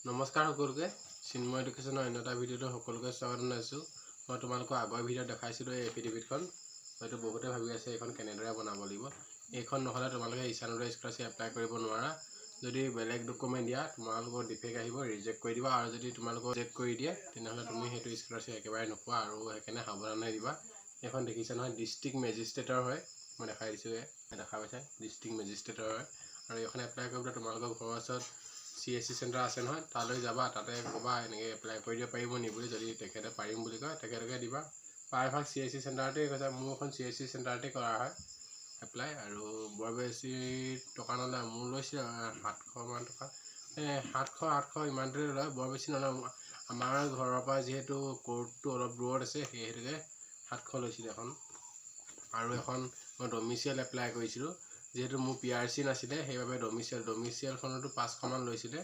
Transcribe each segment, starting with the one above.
নমস্কাৰ সকলোকে। চিন্ময় এডুকেশ্যনৰ অন্য এটা ভিডিঅ'টো সকলোকে স্বাগতম জনাইছোঁ। মই তোমালোকৰ আগৰ ভিডিঅ'ত দেখাইছিলোঁ এই এফিডেভিটখন হয়তো বহুতে ভাবি আছে এইখন কেনেদৰে বনাব লাগিব। এইখন নহ'লে তোমালোকে ইছানোদয় স্কলাৰশ্বিপ এপ্লাই কৰিব নোৱাৰা। যদি বেলেগ ডকুমেণ্ট দিয়া তোমালোকৰ ডিফেক্ট আহিব ৰিজেক্ট কৰি দিবা আৰু যদি তোমালোকৰ ৰিজেক্ট কৰি দিয়ে তেনেহ'লে তুমি সেইটো স্কলাৰশ্বিপ একেবাৰে নোপোৱা আৰু সেইকাৰণে সাৱধানে দিবা। এইখন দেখিছা নহয় ডিষ্ট্ৰিক্ট মেজিষ্ট্ৰেটৰ হয়। মই দেখাই দিছোঁ দেখা পাইছা? ডিষ্ট্ৰিক্ট মেজিষ্ট্ৰেটৰ হয়। আৰু এইখন এপ্লাই কৰিবলৈ তোমালোকৰ ঘৰৰ ওচৰত চি এছ চি চেণ্টাৰ আছে নহয় তালৈ যাবা তাতে ক'বা এনেকৈ এপ্লাই কৰি দিব পাৰিব নি বুলি যদি তেখেতে পাৰিম বুলি কয় তেখেতকে দিবা। প্ৰায়ভাগ চি এছ চি চেণ্টাৰতে কৈছে মোৰ এখন চি এছ চি চেণ্টাৰতে কৰা হয় এপ্লাই আৰু বৰ বেছি টকা নলয় মোৰ লৈছিলে সাতশমান টকা। এই সাতশ আঠশ ইমানটোৱে লয় বৰ বেছি নলয় আমাৰ ঘৰৰ পৰা যিহেতু কোৰ্টটো অলপ দূৰত আছে সেই হেতুকে সাতশ লৈছিলে এখন। আৰু এখন মই ডমিচিয়েল এপ্লাই কৰিছিলোঁ। যিহেতু মোৰ পি আৰ চি নাছিলে সেইবাবে ডমিচিয়েল ডমিচিয়েলখনতো পাঁচশমান লৈছিলে।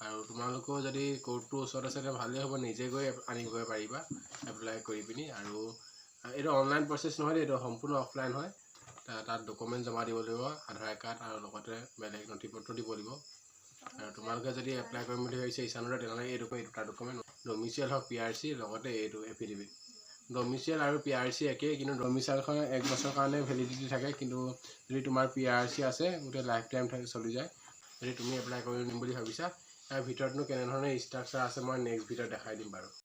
আৰু তোমালোকেও যদি কোৰ্টটোৰ ওচৰত আছে তেতিয়া ভালেই হ'ব নিজে গৈ আনিবগৈ পাৰিবা এপ্লাই কৰি পিনি। আৰু এইটো অনলাইন প্ৰচেছ নহয় দেই এইটো সম্পূৰ্ণ অফলাইন হয়। তাত ডকুমেণ্ট জমা দিব লাগিব আধাৰ কাৰ্ড আৰু লগতে বেলেগ নথি পত্ৰ দিব লাগিব। আৰু তোমালোকে যদি এপ্লাই কৰিম বুলি ভাবিছে ইছানোৰে তেনেহ'লে এই ডকুমেণ্ট এই দুটা ডকুমেণ্ট ডমিচিয়েল হওক পি আৰ চি লগতে এইটো এফিডেভিট ডমিচিয়েল আৰু পি আৰ চি একেই কিন্তু ডমিচিয়েলখন এক বছৰৰ কাৰণে ভেলিডিটি থাকে কিন্তু যদি তোমাৰ পি আৰ চি আছে গোটেই লাইফ টাইম থাকে চলি যায় যদি তুমি এপ্লাই কৰি দিম বুলি ভাবিছা ইয়াৰ ভিতৰতনো কেনেধৰণৰ ষ্ট্ৰাকচাৰ আছে মই নেক্সট ভিডিঅ'ত দেখাই দিম বাৰু।